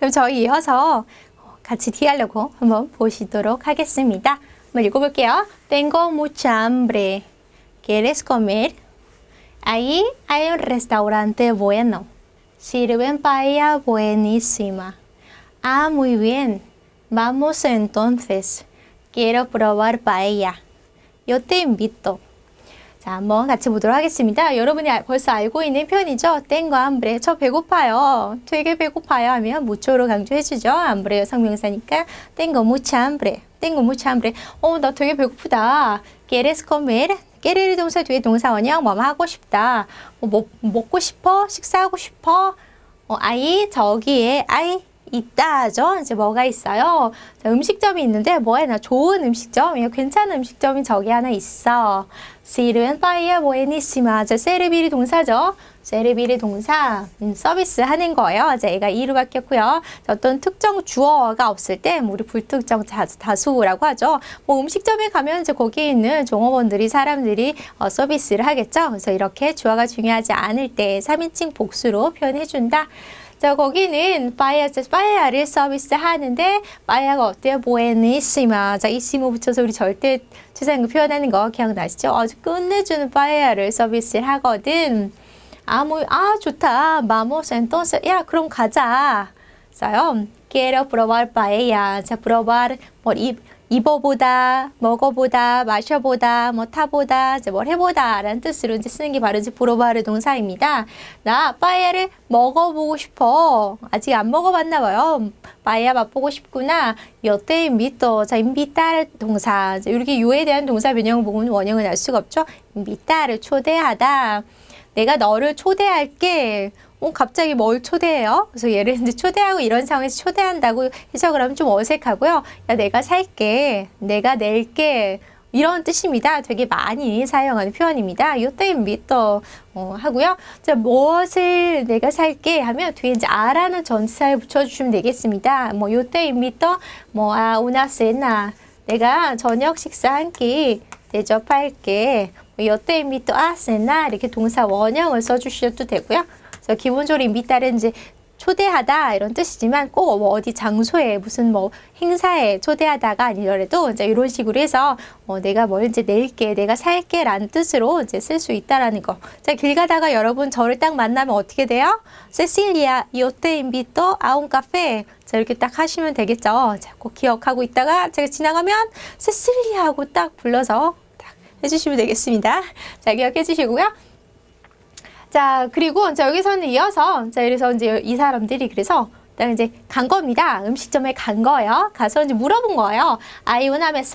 그럼 저희 이어서 같이 디알로그 한번 보시도록 하겠습니다. 한번 읽어볼게요. Tengo mucha hambre. ¿Quieres comer? Ahí hay un restaurante bueno. Sirven paella buenísima. Ah, muy bien. Vamos entonces. Quiero probar paella. Yo te invito. 자, 한번 같이 보도록 하겠습니다. 여러분이 알- 벌써 알고 있는 표현이죠. 땡과 암브레. 저 배고파요. 되게 배고파요 하면 무초로 강조해주죠. 암브레요 성명사니까 땡거 무차 암브레. 땡거 무차 암브레. 어, 나 되게 배고프다. 게레스 코멜. 게레르 동사 뒤에 동사 원형 뭐뭐 하고 싶다. 뭐 먹, 먹고 싶어? 식사하고 싶어? 어, 아이 저기에 아이 있다죠. 이제 뭐가 있어요? 자, 음식점이 있는데 뭐에 나 좋은 음식점, 이거 괜찮은 음식점이 저기 하나 있어. 시르엔 파이어 보에니시마. 자, 세르비리 동사죠. 세르비리 동사 음, 서비스 하는 거예요. 자, 얘가 이로 바뀌었고요. 자, 어떤 특정 주어가 없을 때뭐 우리 불특정 자, 다수라고 하죠. 뭐 음식점에 가면 이제 거기에 있는 종업원들이 사람들이 어, 서비스를 하겠죠. 그래서 이렇게 주어가 중요하지 않을 때 3인칭 복수로 표현해 준다. 자, 거기는 파이아, 파이아를 서비스 하는데, 파이아가 어때요? 보에니시마. 자, 이시모 붙여서 우리 절대 추상그 표현하는 거 기억나시죠? 아주 끝내주는 파이아를 서비스를 하거든. 아, 뭐, 아, 좋다. 마모스 엔tonces. 야, 그럼 가자. 자요. quiero probar. 자, probar, 뭐, 입, 입어보다, 먹어보다, 마셔보다, 뭐 타보다, 이제 뭘 해보다 라는 뜻으로 이제 쓰는 게 바로 이제 브로바르 동사입니다. 나 빠에야를 먹어보고 싶어. 아직 안 먹어봤나 봐요. 빠에야 맛보고 싶구나. 여태 인비또. 자, 인비따를 동사. 자, 이렇게 요에 대한 동사 변형 보면 원형은 알 수가 없죠. 인비따를 초대하다. 내가 너를 초대할게. 어, 갑자기 뭘 초대해요? 그래서 얘를 이제 초대하고 이런 상황에서 초대한다고 해석을 하면 좀 어색하고요. 야, 내가 살게. 내가 낼게. 이런 뜻입니다. 되게 많이 사용하는 표현입니다. 요때 인비또 어, 하고요. 자, 무엇을 내가 살게 하면 뒤에 이제 아라는 전치사를 붙여주시면 되겠습니다. 뭐 요때 인비또 뭐 아, 우나 세나 내가 저녁 식사 한 끼 대접할게. 뭐 요때 인비또 아 세나 이렇게 동사 원형을 써주셔도 되고요. 그래서 기본적으로 인비따는 이제 초대하다 이런 뜻이지만 꼭 뭐 어디 장소에 무슨 뭐 행사에 초대하다가 아니더라도 이제 이런 식으로 해서 어, 내가 뭘 이제 낼게, 내가 살게 라는 뜻으로 이제 쓸 수 있다라는 거. 자, 길 가다가 여러분 저를 딱 만나면 어떻게 돼요? 세실리아, 요테 인비토 아운 카페. 자, 이렇게 딱 하시면 되겠죠. 자, 꼭 기억하고 있다가 제가 지나가면 세실리아 하고 딱 불러서 딱 해주시면 되겠습니다. 자, 기억해 주시고요. 자, 그리고 자, 여기서는 이어서 자, 그래서 이제 이 사람들이 그래서 딱 이제 간 겁니다. 음식점에 간 거예요. 가서 이제 물어본 거예요.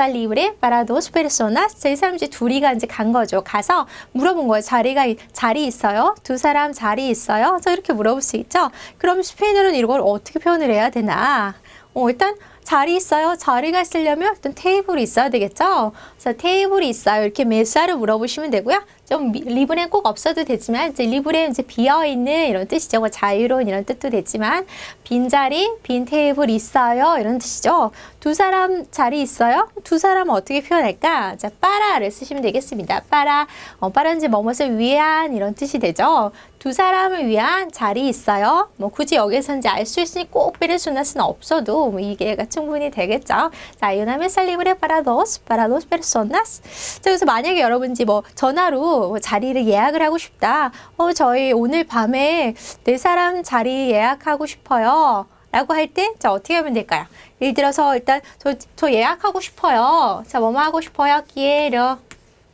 Libre para dos personas. 자, 이 사람 이제 둘이가 이제 간 거죠. 가서 물어본 거예요. 자리가 자리 있어요? 두 사람 자리 있어요? 그래서 이렇게 물어볼 수 있죠. 그럼 스페인어로는 이걸 어떻게 표현을 해야 되나? 어, 일단 자리 있어요? 자리가 있으려면 일단 테이블이 있어야 되겠죠? 그래서 테이블이 있어요. 이렇게 메사를 물어보시면 되고요. 좀 미- 리브레 꼭 없어도 되지만 이제 리브레 이제 비어 있는 이런 뜻이죠. 뭐 자유로운 이런 뜻도 되지만 빈 자리, 빈 테이블 있어요 이런 뜻이죠. 두 사람 자리 있어요? 두 사람은 어떻게 표현할까? 자, 빠라를 쓰시면 되겠습니다. 빠라, 어, 이제 뭐뭇을 위한 이런 뜻이 되죠. 두 사람을 위한 자리 있어요? 뭐 굳이 여기서 이제 알 수 있으니 꼭 페르소나스는 없어도 뭐 이게가 충분히 되겠죠. 자, 유나메 살리브레 파라도스, 파라도스 페르소나스. 자, 그래서 만약에 여러분지 뭐 전화로 뭐 자리를 예약을 하고 싶다. 어, 저희 오늘 밤에 네 사람 자리 예약하고 싶어요. 라고 할 때, 자, 어떻게 하면 될까요? 예를 들어서 일단 저, 저 예약하고 싶어요. 자, 뭐뭐 하고 싶어요? quiero.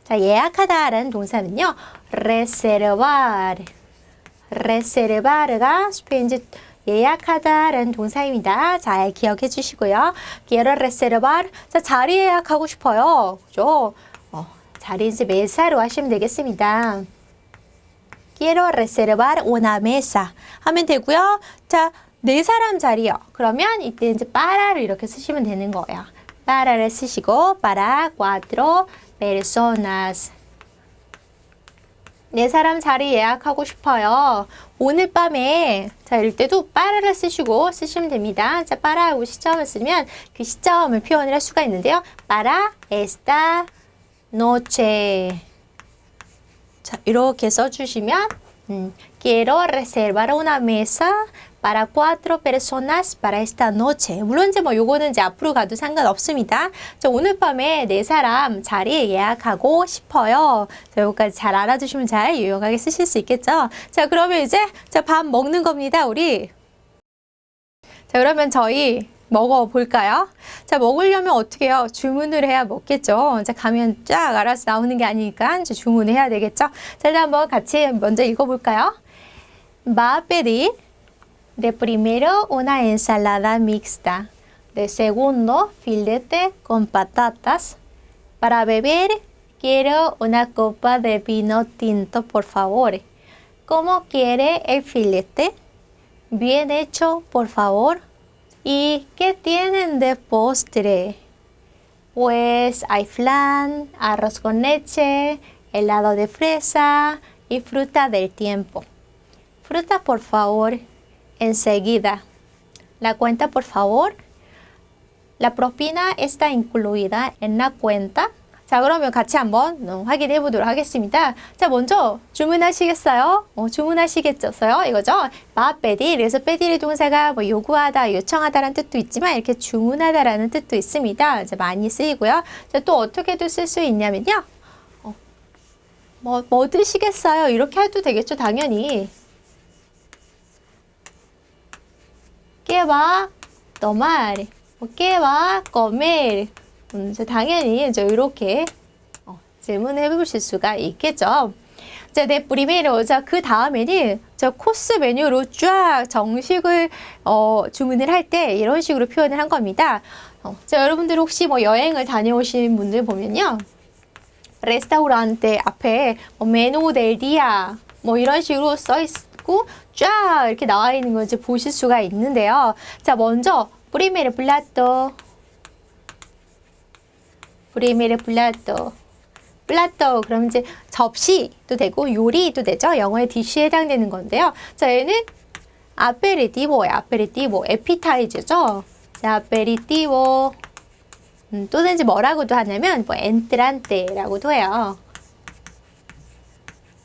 자, 예약하다 라는 동사는요. reservar. reservar가 스페인즈 예약하다라는 동사입니다. 잘 기억해 주시고요. quiero reservar. 자, 자리 예약하고 싶어요. 그죠? 어, 자리 이제 메사로 하시면 되겠습니다. quiero reservar una mesa 하면 되고요. 자, 네 사람 자리요. 그러면 이때 이제 para를 이렇게 쓰시면 되는 거예요. para를 쓰시고 para cuatro personas 네 사람 자리 예약하고 싶어요. 오늘 밤에 자 이럴 때도 빠라를 쓰시고 쓰시면 됩니다. 자 빠라하고 시점을 쓰면 그 시점을 표현을 할 수가 있는데요. 빠라 esta noche 자 이렇게 써주시면 음, quiero reservar una mesa para cuatro personas para esta noche. 물론 이제 뭐 요거는 이제 앞으로 가도 상관없습니다. 저 오늘 밤에 네 사람 자리 예약하고 싶어요. 자, 요거까지 잘 알아두시면 잘 유용하게 쓰실 수 있겠죠. 자, 그러면 이제 자, 밥 먹는 겁니다, 우리. 자, 그러면 저희 먹어볼까요? 자, 먹으려면 어떻게 해요? 주문을 해야 먹겠죠. 자, 가면 쫙 알아서 나오는 게 아니니까 이제 주문을 해야 되겠죠. 자, 일단 한번 같이 먼저 읽어볼까요? Va a pedir de primero una ensalada mixta, de segundo filete con patatas. Para beber quiero una copa de vino tinto, por favor. ¿Cómo quiere el filete? Bien hecho, por favor. ¿Y qué tienen de postre? Pues hay flan, arroz con leche, helado de fresa y fruta del tiempo. Fruta, por favor, enseguida. La cuenta, por favor. La propina está incluida en la cuenta. 자, 그러면 같이 한번 어, 확인해 보도록 하겠습니다. 자, 먼저 주문하시겠어요? 어, 주문하시겠어요? 이거죠? 마페디. 그래서 빼디의 동사가 뭐 요구하다, 요청하다라는 뜻도 있지만 이렇게 주문하다라는 뜻도 있습니다. 이제 많이 쓰이고요. 자, 또 어떻게도 쓸 수 있냐면요. 어, 뭐, 뭐 드시겠어요? 이렇게 해도 되겠죠, 당연히. ¿Qué va a tomar? 뭐, ¿Qué va a comer? 음, 이제 당연히 이제 이렇게 어, 질문해 보실 수가 있겠죠. 자, 네, 프리메로. 자, 그 다음에는 저 코스 메뉴로 쫙 정식을 어, 주문을 할 때 이런 식으로 표현을 한 겁니다. 어, 자, 여러분들 혹시 뭐 여행을 다녀오신 분들 보면요. 레스타우란테 앞에 뭐 메뉴 델 디아 뭐 이런 식으로 써 있고 쫙 이렇게 나와 있는 걸 이제 보실 수가 있는데요. 자, 먼저 프리메르 플라토 프리메르 플라토 플라토 그럼 이제 접시도 되고 요리도 되죠. 영어의 디쉬에 해당되는 건데요. 자, 얘는 아페리티보예요. 아페리티보 에피타이즈죠. 자, 아페리티보 음, 또는 이제 뭐라고도 하냐면 뭐 엔트란테라고도 해요.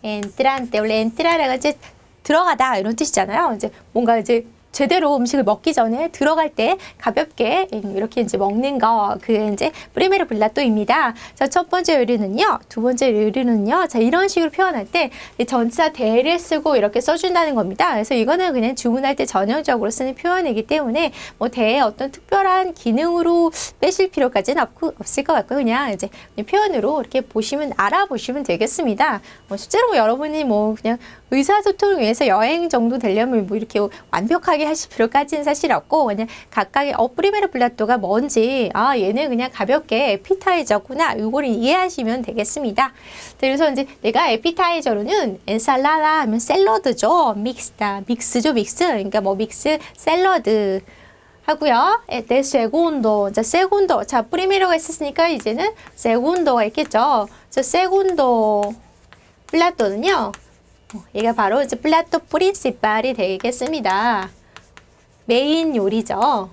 엔트란테 원래 엔트라라가 이제 들어가다 이런 뜻이잖아요. 이제 뭔가 이제 제대로 음식을 먹기 전에 들어갈 때 가볍게 이렇게 이제 먹는 거 그게 이제 프리메르 블라또입니다. 자, 첫 번째 요리는요. 두 번째 요리는요. 자, 이런 식으로 표현할 때이 전치사 대를 쓰고 이렇게 써준다는 겁니다. 그래서 이거는 그냥 주문할 때 전형적으로 쓰는 표현이기 때문에 뭐 대에 어떤 특별한 기능으로 빼실 필요까지는 없고, 없을 것 같고 그냥 이제 표현으로 이렇게 보시면 알아보시면 되겠습니다. 뭐 실제로 뭐 여러분이 뭐 그냥 의사소통을 위해서 여행 정도 되려면 뭐 이렇게 완벽하게 하실 필요까지는 사실 없고 그냥 각각의 어 프리메르 블라또가 뭔지 아 얘는 그냥 가볍게 에피타이저구나 이거를 이해하시면 되겠습니다. 자, 그래서 이제 내가 에피타이저로는 엔살라다 하면 샐러드죠. 믹스다. 믹스죠, 믹스. 그러니까 뭐 믹스 샐러드 하고요. 에, 네 세군도. 자, 세군도. 자, 프리메로가 있었으니까 이제는 세군도가 있겠죠. 자, 세군도 플라토는요. 어, 얘가 바로 이제 플라토 프린시팔이 되겠습니다. 메인 요리죠.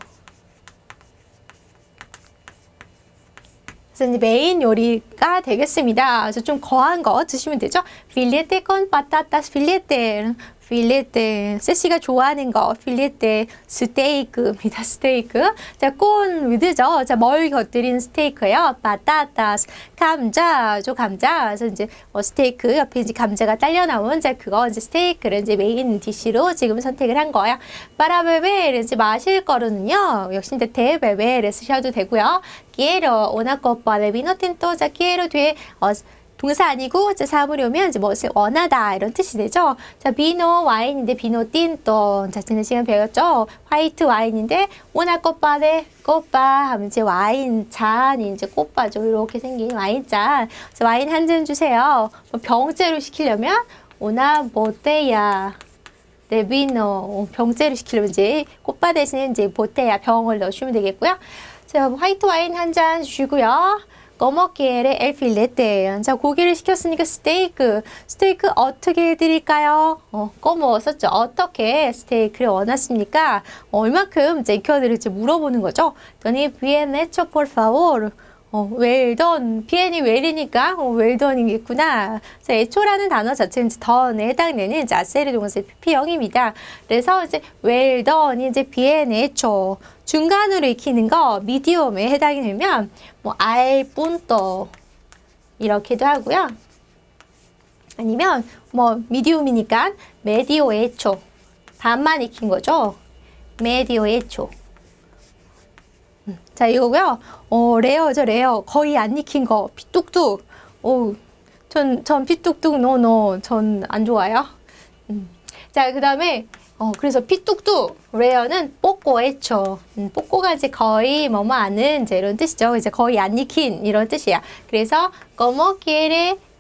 그래서 메인 요리가 되겠습니다. 그래서 좀 거한 거 드시면 되죠. 필레테 con patatas, 필레테, 필레테. 세시가 좋아하는 거, 필레테, 스테이크입니다. 스테이크. 자, 콘 위드죠. 자, 뭘 곁들인 스테이크요. patatas, 감자, 죠 감자. 그래서 이제 어, 스테이크 옆에 이제 감자가 딸려 나온 자 그거 이제 스테이크를 이제 메인 디시로 지금 선택을 한 거예요. 파라베베를 이제 마실 거로는요. 역시 이제 대베베를 쓰셔도 되고요. de vino tinto. 자, quiero 뒤에 어, 동사 아니고 이제 사물이 오면 이제 무엇을 원하다 이런 뜻이 되죠. 자, 비노 와인인데 비노 틴또 자, 지난 시간 배웠죠. 화이트 와인인데 copa de copa 하면 이제 와인 잔이 이제 꽃바죠. 이렇게 생긴 와인 잔. 그래서 와인 한 잔 주세요. 뭐 병째로 시키려면 una botella 네, 비노 병째로 시키려면 이제 꽃바 대신에 이제 보테야 병을 넣으시면 되겠고요. 자, 화이트 와인 한 잔 주시고요. 꼬먹기에레 엘필레테. 자, 고기를 시켰으니까 스테이크. 스테이크 어떻게 해드릴까요? 어, 썼죠. 어떻게 스테이크를 원하십니까? 어, 얼마큼 이제 익혀드릴지 물어보는 거죠. 그랬더니 bien hecho por favor. 어, done. 비엔이 well이니까 어, done이겠구나. 그래서 애초라는 단어 자체는 이제 done에 해당되는 이제 아세리 동사 PP형입니다. 그래서 이제 done이 이제 비엔의 애초. 중간으로 익히는 거 medium에 해당이 되면 뭐 punto 이렇게도 하고요. 아니면 뭐 미디움이니까 메디오 에초 반만 익힌 거죠. 메디오 에초. 음, 자 이거고요. 어 레어죠 레어 거의 안 익힌 거 피뚝뚝. 오 전 전 피뚝뚝 노노 전 안 좋아요. 음. 자 그 다음에 어 그래서 피뚝뚝 레어는 뽀꼬 에초. 음, 뽀꼬가 이제 거의 뭐뭐 아는 이제 이런 뜻이죠. 이제 거의 안 익힌 이런 뜻이야. 그래서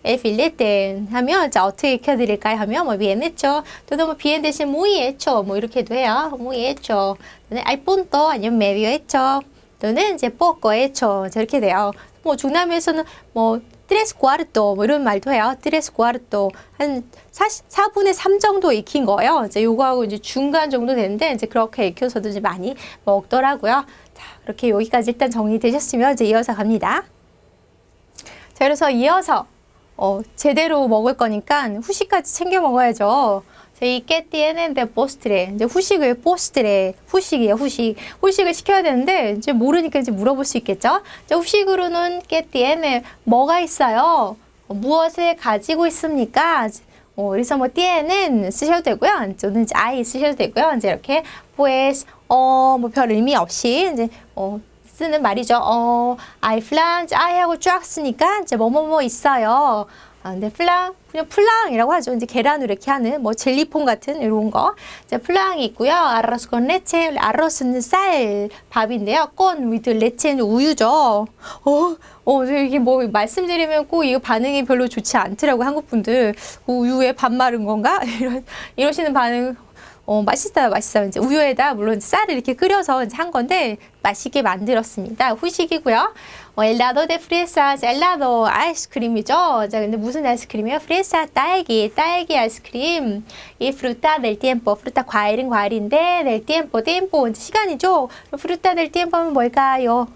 el filete 하면 자 어떻게 익혀드릴까요 하면 뭐 hecho 또는 뭐 bien 대신 hecho 뭐 이렇게도 해요 hecho 또는 punto 아니면 hecho 또는 이제 poco hecho 이렇게 돼요. 뭐 중남에서는 뭐 tres cuarto 뭐 이런 말도 해요. tres cuarto 한 4 분의 3 정도 익힌 거예요. 이제 요거하고 이제 중간 정도 되는데 이제 그렇게 익혀서도 이제 많이 먹더라고요. 자 이렇게 여기까지 일단 정리되셨으면 이제 이어서 갑니다. 자 그래서 이어서 어, 제대로 먹을 거니까 후식까지 챙겨 먹어야죠. 저희 깨띠에는 데 포스트레 이제 후식을 포스트레 후식이에요 후식 후식을 시켜야 되는데 이제 모르니까 이제 물어볼 수 있겠죠. 자, 후식으로는 깨띠에는 뭐가 있어요? 어, 무엇을 가지고 있습니까? 어, 그래서 뭐 띠에는 쓰셔도 되고요. 저는 이제 아이 쓰셔도 되고요. 이제 이렇게 pues 어뭐 별 의미 없이 이제 어 쓰는 말이죠. 어, I flan, I하고 쫙 쓰니까 이제 뭐뭐뭐 있어요. 아, 근데 플랑 그냥 플랑이라고 하죠. 이제 계란으로 이렇게 하는 뭐 젤리폼 같은 이런 거. 이제 플랑이 있고요. 아로스 con leche, 아로스는 쌀 밥인데요. con with leche는 우유죠. 어, 어, 이게 뭐 말씀드리면 꼭 이거 반응이 별로 좋지 않더라고 한국 분들. 우유에 밥 마른 건가? 이런 이러시는 반응. 어, 맛있어요, 맛있어요. 이제 우유에다 물론 쌀을 이렇게 끓여서 한 건데 맛있게 만들었습니다. 후식이고요. 어, 엘라도 데 프레사, 엘라도 아이스크림이죠. 자, 근데 무슨 아이스크림이요? 프레사 딸기, 딸기 아이스크림. 이 프루타 델 tiempo, 프루타 과일은 과일인데 델 tiempo, 시간이죠. 프루타 델 tiempo는 뭘까요?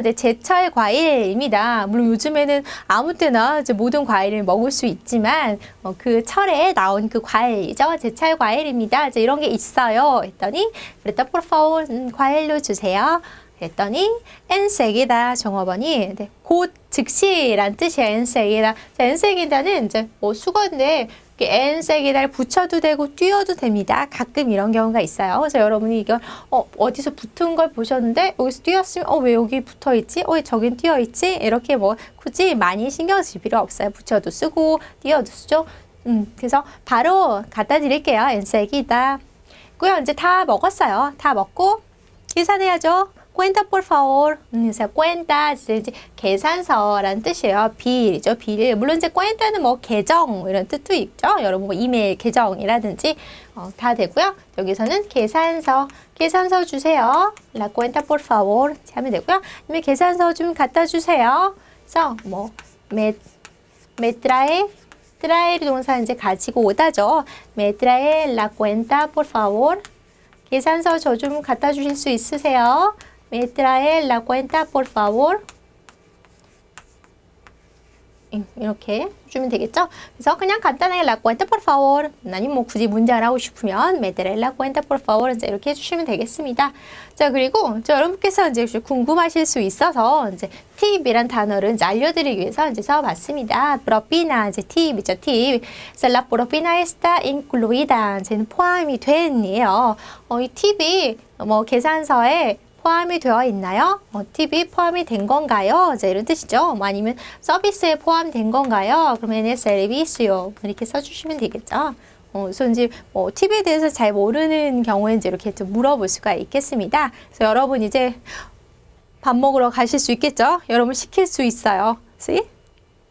이제 제철 과일입니다. 물론 요즘에는 아무 때나 모든 과일을 먹을 수 있지만 어, 그 철에 나온 그 과일이죠. 제철 과일입니다. 이제 이런 게 있어요. 했더니 그랬다 favor 음, 과일로 주세요. 했더니 enseguida 종업원이 네, 곧 즉시란 enseguida. 자, enseguida는 이제 뭐 수건인데 enseguida를 붙여도 되고 띄워도 됩니다. 가끔 이런 경우가 있어요. 그래서 여러분이 이걸 어, 어디서 붙은 걸 보셨는데 여기서 띄웠으면 어, 왜 여기 붙어 있지? 어, 왜 저긴 띄어 있지? 이렇게 뭐 굳이 많이 신경 쓸 필요 없어요. 붙여도 쓰고 띄워도 쓰죠. 음, 그래서 바로 갖다 드릴게요. enseguida. 고요. 이제 다 먹었어요. 다 먹고 계산해야죠. Cuenta por favor. 음, 그래서 cuenta 이제 계산서라는 뜻이에요. 빌이죠. 빌. 물론 이제 cuenta는 뭐 계정 이런 뜻도 있죠. 여러분 뭐 이메일 계정이라든지 어, 다 되고요. 여기서는 계산서. 계산서 주세요. La cuenta por favor 하면 되고요. 아니면 계산서 좀 갖다 주세요. 그래서 뭐 me, me trae trae 동사 이제 가지고 오다죠. Me trae la cuenta por favor. 계산서 저 좀 갖다 주실 수 있으세요? Me trae la cuenta, por favor. 이렇게 주면 되겠죠? 그래서 그냥 간단하게 la cuenta, por favor. 아니면 뭐 굳이 문자를 하고 싶으면 me trae la cuenta, por favor. 이제 이렇게 해주시면 되겠습니다. 자, 그리고 저 여러분께서 이제 궁금하실 수 있어서 이제 팁이란 단어를 이제 알려드리기 위해서 이제 써봤습니다. propina, 이제 팁이죠, 팁. 그래서 la propina está incluida. 이제는 포함이 된이에요. 어, 이 팁이 뭐 계산서에 포함이 되어 있나요? 어, 팁이 포함이 된 건가요? 이제 이런 뜻이죠. 뭐 아니면 서비스에 포함된 건가요? 그러면 servicio 이렇게 써주시면 되겠죠. 어, 그래서 이제 뭐 팁에 대해서 잘 모르는 경우에 이제 이렇게 좀 물어볼 수가 있겠습니다. 그래서 여러분 이제 밥 먹으러 가실 수 있겠죠? 여러분 시킬 수 있어요. See?